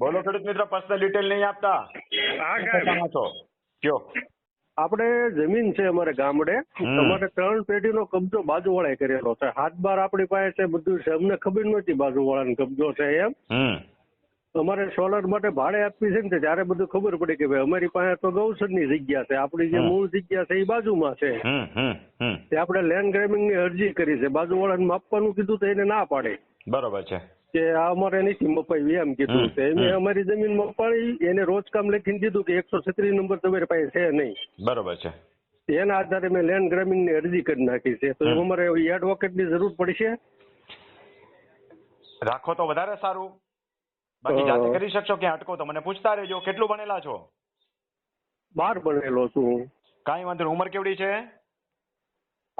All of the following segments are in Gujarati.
બોલો ખેડૂત મિત્રો પર્સનલ ડિટેલ નહીં આપતા? હા છો? કયો? આપણે જમીન છે અમારે ગામડે. અમારે ત્રણ પેઢીનો કબજો બાજુવાળાએ કરેલો છે. હાથ બાર આપણી પાસે છે બધું છે. અમને ખબર નથી બાજુ વાળાનો કબજો છે એમ. હમ. અમારે સોલર માટે ભાડે આપવી છે ને ત્યારે બધું ખબર પડી કે ભાઈ અમારી પાસે તો ગૌસરની જગ્યા છે. આપણી જે મૂળ જગ્યા છે એ બાજુમાં છે. હમ હમ હમ. તે આપણે લેન્ડ ગ્રેબિંગની અરજી કરી છે. બાજુવાળાને માપવાનું કીધું તો એને ના પાડે. બરોબર છે. કે આ અમારે નથી મપાવી એમ કીધું તો એને અમારી જમીન મપાડી એને રોજ કામ લખીને દીધું કે એકસો છત્રીસ નંબર તમારી પાસે છે નહીં. બરોબર છે. એના આધારે મેં લેન્ડ ગ્રામીણની અરજી કરી નાખી છે. તો અમારે એડવોકેટની જરૂર પડશે. રાખો તો વધારે સારું. બાકી. જાતે કરી શકશો કે અટકો તો મને પૂછતા રહેજો. કેટલું ભણેલા છો? બાર ભણેલો છું કાંઈ વાંધો ઉંમર કેવડી છે?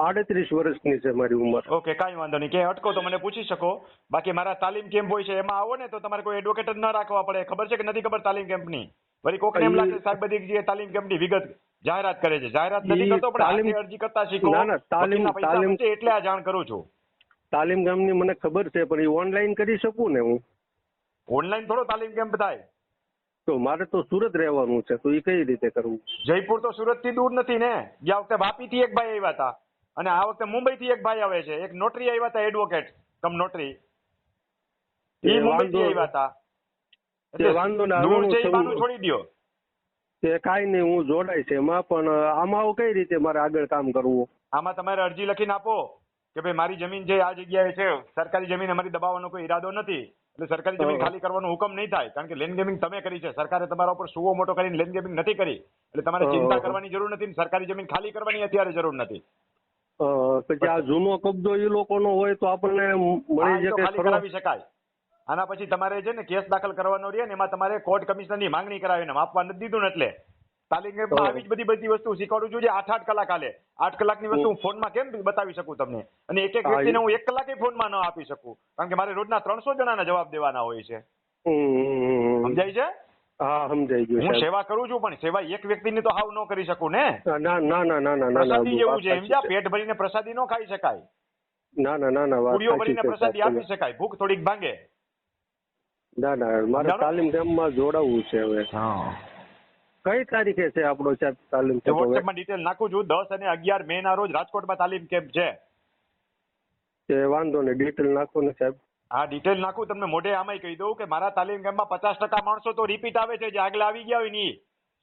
આડત્રીસ વર્ષની છે મારી ઉંમર. ઓકે કાંઈ વાંધો નહીં. ક્યાંય અટકો તો મને પૂછી શકો. બાકી મારા તાલીમ કેમ્પ હોય છે એમાં આવો ને તો તમારે કોઈ એડવોકેટ જ ન રાખવા પડે. ખબર છે કે નથી ખબર તાલીમ કેમ્પની? વળી કોકને એમ લાગે સાહેબ બધી જે તાલીમ કેમ્પની વિગત જાહેરાત કરે છે. જાહેરાત નથી કરતો પણ તાલીમ- હાથે અરજી કરતા શીખો. ના, ના, તાલીમ- તાલીમ- છે એટલે આ જાણ કરું છું. તાલીમ ગામની મને ખબર છે પણ એ ઓનલાઈન કરી શકું ને હું? ઓનલાઈન થોડો તાલીમ કેમ્પ થાય. તો મારે તો સુરત રહેવાનું છે તો એ કઈ રીતે કરવું? જયપુર તો સુરતથી દૂર નથી ને. ગયા વખતે વાપી થી એક ભાઈ આવ્યા હતા. અને આ વખતે મુંબઈ થી એક ભાઈ આવે છે. એક નોટરી આવ્યા હતા એડવોકેટ કમ નોટરી? એ એ મુંબઈ થી વાંધો- આવ્યા હતા. એટલે વાંધો ના, છોડી દ્યો. તે કાંઈ નહીં હું જોડાય છે એમાં પણ આમાં આવું કઈ રીતે મારે આગળ કામ કરવું? આમાં તમારે અરજી લખીને આપો કે ભાઈ મારી જમીન જે આ જગ્યાએ છે સરકારી જમીન અમારી દબાવવાનો કોઈ ઈરાદો નથી. એટલે સરકારી જમીન ખાલી કરવાનો હુકમ નહીં થાય કારણ કે લેન્ડ ગેમિંગ તમે કરી છે. સરકારે તમારા ઉપર સુવો મોટો કરીને લેન્ડ ગેમિંગ નથી કરી. એટલે તમારે ચિંતા કરવાની જરૂર નથી સરકારી જમીન ખાલી કરવાની અત્યારે જરૂર નથી. પછી આ જૂનો કબજો એ લોકોનો હોય તો આપણને મળી શકે કરાવી શકાય. આના પછી તમારે છે ને કેસ દાખલ કરવાનો રહે ને એમાં તમારે કોર્ટ કમિશનરની માંગણી કરાવીને આપવા નથી દીધું ને એટલે. તાલીમ આવી જ બધી બધી વસ્તુ શીખવાડું છું જે આઠ આઠ કલાક હાલે. આઠ કલાકની વસ્તુ હું ફોનમાં કેમ બતાવી શકું તમને? અને એક એક વ્યક્તિને હું એક કલાકે ફોનમાં ન આપી શકું. કારણ કે મારે રોજના ત્રણસો જણાના જવાબ દેવાના હોય છે. સમજાય છે? હા સમજાઈ ગયું હું સેવા કરું છું પણ સેવા એક વ્યક્તિની તો હાવ ન કરી શકું ને? ના ના ના ના ના પ્રસાદી જેવું છે સમજ્યા પેટ ભરીને પ્રસાદી ન ખાઈ શકાય. ના ના ના ના પૂરીઓ ભરીને પ્રસાદી આપી શકાય ભૂખ થોડીક ભાંગે. ના ના મારે? તાલીમ કેમ્પમાં જોડાવવું છે હવે. કઈ તારીખે છે આપણો સાહેબ તાલીમ કેમ્પ? વોટ્સએપમાં ડિટેલ નાખું છું દસ અને અગિયાર મે ના રોજ રાજકોટમાં તાલીમ કેમ્પ છે. વાંધો નહીં ડિટેલ નાખો ને સાહેબ. આ ડિટેલ નાખું તમને મોઢે આમાંય કહી દઉં કે મારા તાલીમ કેમ્પમાં પચાસ ટકા માણસો તો રિપીટ આવે છે જે આગલા આવી ગયા હોયની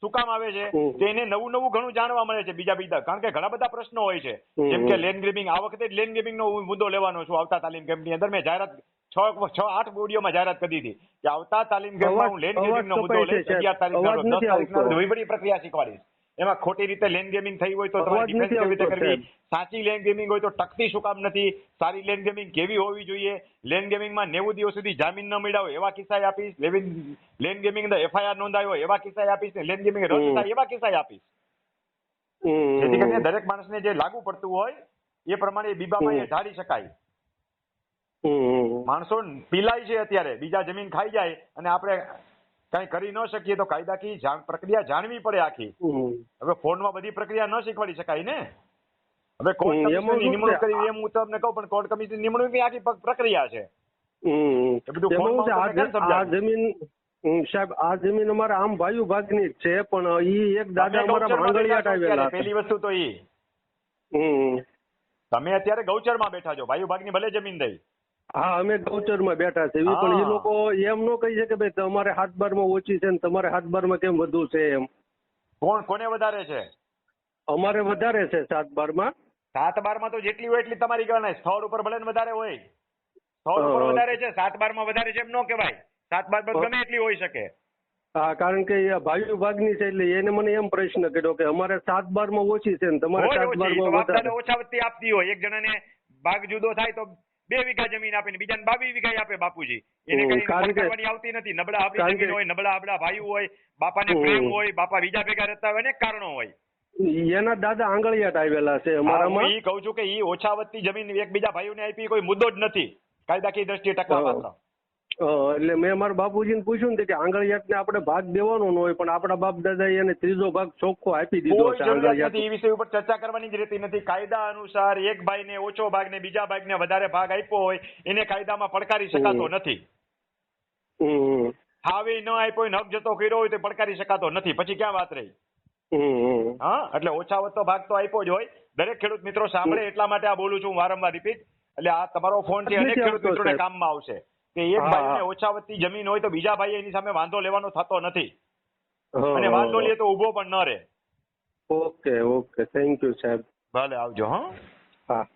શું કામ આવે છે? તેને એને નવું નવું ઘણું જાણવા મળે છે બીજા બીજા. કારણ કે ઘણા બધા પ્રશ્નો હોય છે. જેમ કે લેન્ડ ગ્રેબિંગ આ વખતે લેન્ડ ગ્રેબિંગ નો મુદ્દો લેવાનો છું આવતા તાલીમ કેમ્પની અંદર. મેં જાહેરાત છ છ આઠ બોડીઓમાં જાહેરાત કરી દીધી કે આવતા તાલીમ કેમ્પમાં હું લેન્ડ ગ્રેબિંગ નો મુદ્દો લઈશ અગિયાર તારીખ દસ તારીખ બધી પ્રક્રિયા શીખવાડીશ. એમાં ખોટી રીતે લેન ગેમિંગ થઈ હોય તો તમારે ડિફેન્સ કેવી રીતે કરવી. સાચી લેન ગેમિંગ હોય તો ટકતી શું કામ નથી. સારી લેન ગેમિંગ કેવી હોવી જોઈએ? લેન ગેમિંગમાં નેવું દિવસ સુધી જામીન ન મળ્યા હોય એવા કિસ્સા આપીશ. લેન ગેમિંગ એફઆઈઆર નોંધાયો હોય એવા કિસ્સા આપીશ ને લેન ગેમિંગ રદ થાય એવા કિસ્સા આપીશ. જેથી કરીને દરેક માણસને જે લાગુ પડતું હોય એ પ્રમાણે બીબામાં એ ઢાળી શકાય. માણસો પીલાય છે અત્યારે. બીજા જમીન ખાઈ જાય અને આપણે કઈ કરી ન શકીએ તો કાયદાકીય પ્રક્રિયા જાણવી પડે આખી. હવે ફોનમાં બધી પ્રક્રિયા ન શીખવાડી શકાય ને હવે કોર્ટ કમિશનરની નિમણૂક કરી એમ હું તમને કહું પણ કોર્ટ કમિશનની નિમણૂકની આખી પ્રક્રિયા છે આ? જમીન સાહેબ આ જમીન અમારા આમ ભાઈ ભાગની જ છે પણ ઈ એક દાદા અમારા છો આવેલા પેલી વસ્તુ તો ઈ. તમે અત્યારે ગૌચરમાં બેઠા છો ભાઈ ભાગની ભલે જમીન દઈ હા અમે ગૌચરમાં બેઠા છે પણ એ લોકો એમ ન કહી શકે ભાઈ તમારે હાથ બારમાં ઓછી છે ને તમારે હાથ બારમાં કેમ વધુ છે? એમ. કોણ કોને વધારે છે? અમારે વધારે છે સાત બારમાં સાત બારમાં તો જેટલી હોય એટલી તમારી કહેવાય. સ્થળ ઉપર ભલે વધારે હોય. સ્થળ ઉપર વધારે છે સાત બારમાં વધારે છે એમ ન કહેવાય. સાત બાર હા. ગમે એટલી હોઈ શકે. હા કારણ કે એ ભાઈઓ ભાગની છે એટલે એને મને એમ પ્રશ્ન કર્યો કે અમારે સાત બારમાં ઓછી છે ને તમારે સાત બારમાં બારમાં ઓછા વત્તી આપતી હોય. એક જણાને ભાગ જુદો થાય તો બે વીઘા જમીન આપે ને બીજાને બાવીસ વીઘા આપે બાપુજી. એને કઈ આવતી નથી. નબળા આપણી જમીન હોય નબળા આપણા ભાઈ હોય બાપાને પ્રેમ હોય બાપા બીજા ભેગા રહેતા હોય ને કારણો હોય. એના દાદા આંગળિયાટ આવેલા છે અમારામાં. એ કહું છું કે એ ઓછા વત્તી જમીન એકબીજા ભાઈઓને આપી કોઈ મુદ્દો જ નથી. કાયદાકીય દ્રષ્ટિએ ટકવા એટલે મેં મારા બાપુજીને પૂછ્યું ને કે આંગળિયાતને આપણે ભાગ દેવાનો ન હોય પણ આપણા બાપ દાદાએ એને ત્રીજો ભાગ ચોખ્ખો આપી દીધો છે આંગળિયાત. એ વિષય ઉપર ચર્ચા કરવાની જ રહેતી નથી. કાયદા અનુસાર એક ભાઈને ઓછો ભાગ ને બીજા ભાગને વધારે ભાગ આપ્યો હોય એને કાયદામાં પડકારી શકાતો નથી. હાવી ન આપ્યો હોય, નખ જતો કર્યો હોય તો પડકારી શકાતો નથી. પછી ક્યાં વાત રહી? હા એટલે ઓછા વત્તો ભાગ તો આપ્યો જ હોય. દરેક ખેડૂત મિત્રો સાંભળે એટલા માટે આ બોલું છું વારંવાર રિપીટ. એટલે આ તમારો ફોન છે અનેક ખેડૂત મિત્રોને કામમાં આવશે. કે એક ભાઈ ભાઈને ઓછા વત્તી જમીન હોય તો બીજા ભાઈ એની સામે વાંધો લેવાનો થતો નથી. અને વાંધો લે તો ઊભો પણ ન રહે. Okay okay. થેન્ક યુ સાહેબ. ભલે આવજો હા. હા.